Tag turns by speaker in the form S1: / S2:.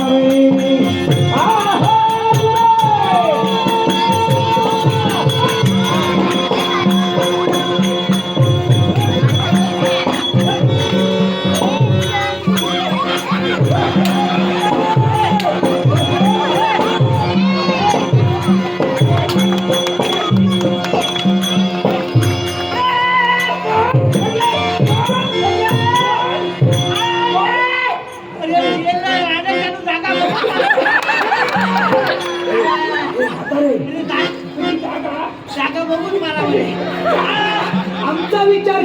S1: রে
S2: जागा बघून मला.
S1: आमचा विचार